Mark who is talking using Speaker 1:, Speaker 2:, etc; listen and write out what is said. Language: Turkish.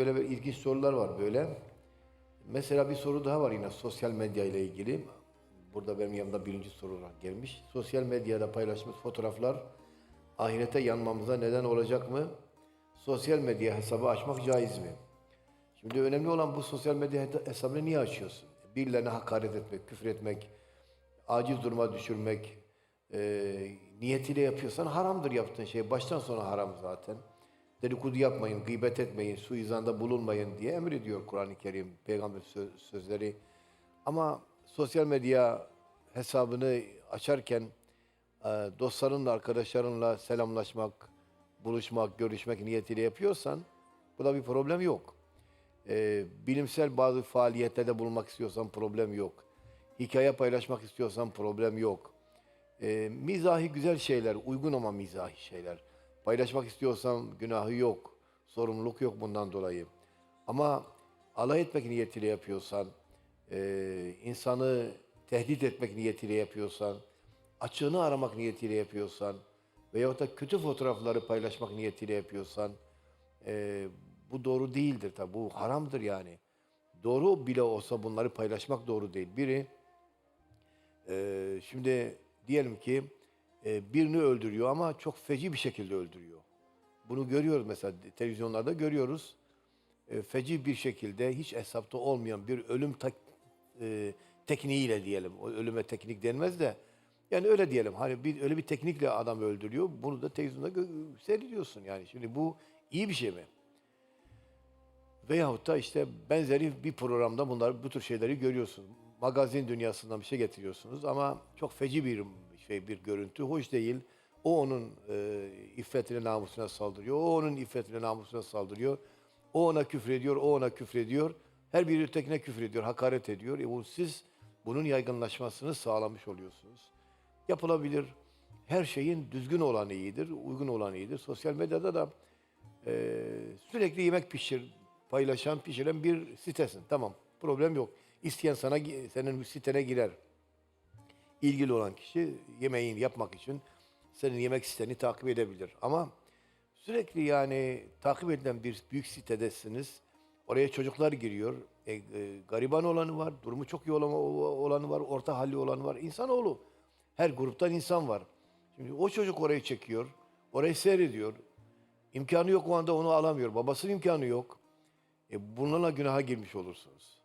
Speaker 1: böyle bir ilginç sorular var böyle. Mesela bir soru daha var yine sosyal medya ile ilgili. Burada benim yanımda birinci soru olarak gelmiş. Sosyal medyada paylaşmış fotoğraflar ahirete yanmamıza neden olacak mı? Sosyal medya hesabı açmak caiz mi? Şimdi önemli olan bu sosyal medya hesabını niye açıyorsun? Birilerine hakaret etmek, küfür etmek, aciz duruma düşürmek, e, niyetiyle yapıyorsan haramdır yaptığın şey. Baştan sona haram zaten. Dedikodu yapmayın, gıybet etmeyin, suizanda bulunmayın diye emrediyor Kur'an-ı Kerim, peygamber sö- sözleri. Ama sosyal medya hesabını açarken e, dostlarınla, arkadaşlarınla selamlaşmak, buluşmak, görüşmek niyetiyle yapıyorsan bu da bir problem yok. E, bilimsel bazı faaliyetlerde bulunmak istiyorsan problem yok. Hikaye paylaşmak istiyorsan problem yok. E, mizahi güzel şeyler, uygun ama mizahi şeyler. Paylaşmak istiyorsan günahı yok, sorumluluk yok bundan dolayı. Ama alay etmek niyetiyle yapıyorsan, e, insanı tehdit etmek niyetiyle yapıyorsan, açığını aramak niyetiyle yapıyorsan veyahut da kötü fotoğrafları paylaşmak niyetiyle yapıyorsan, e, bu doğru değildir tabi. Bu haramdır yani. Doğru bile olsa bunları paylaşmak doğru değil. Biri ee, şimdi diyelim ki e, birini öldürüyor ama çok feci bir şekilde öldürüyor. Bunu görüyoruz mesela televizyonlarda görüyoruz. E, feci bir şekilde hiç hesapta olmayan bir ölüm tak, e, tekniğiyle diyelim. O ölüme teknik denmez de yani öyle diyelim. Hani bir öyle bir teknikle adam öldürüyor. Bunu da televizyonda seyrediyorsun yani. Şimdi bu iyi bir şey mi? Veyahut da işte benzeri bir programda bunlar bu tür şeyleri görüyorsunuz. Magazin dünyasından bir şey getiriyorsunuz ama çok feci bir şey bir görüntü, hoş değil. O onun e, iffetine, namusuna saldırıyor. O onun iffetine, namusuna saldırıyor. O ona küfrediyor, o ona küfrediyor. Her biri ötekine küfrediyor, hakaret ediyor. E bu siz bunun yaygınlaşmasını sağlamış oluyorsunuz. Yapılabilir. Her şeyin düzgün olanı iyidir, uygun olanı iyidir. Sosyal medyada da ee, sürekli yemek pişir, paylaşan, pişiren bir sitesin. Tamam, problem yok. İsteyen sana senin sitene girer. İlgili olan kişi yemeğini yapmak için senin yemek siteni takip edebilir. Ama sürekli yani takip edilen bir büyük sitedesiniz. Oraya çocuklar giriyor. E, e, gariban olanı var, durumu çok iyi olan- olanı var, orta halli olanı var. İnsanoğlu. Her gruptan insan var. Şimdi o çocuk orayı çekiyor, orayı seyrediyor. İmkanı yok o anda onu alamıyor. Babasının imkanı yok. E bunlarla günaha girmiş olursunuz.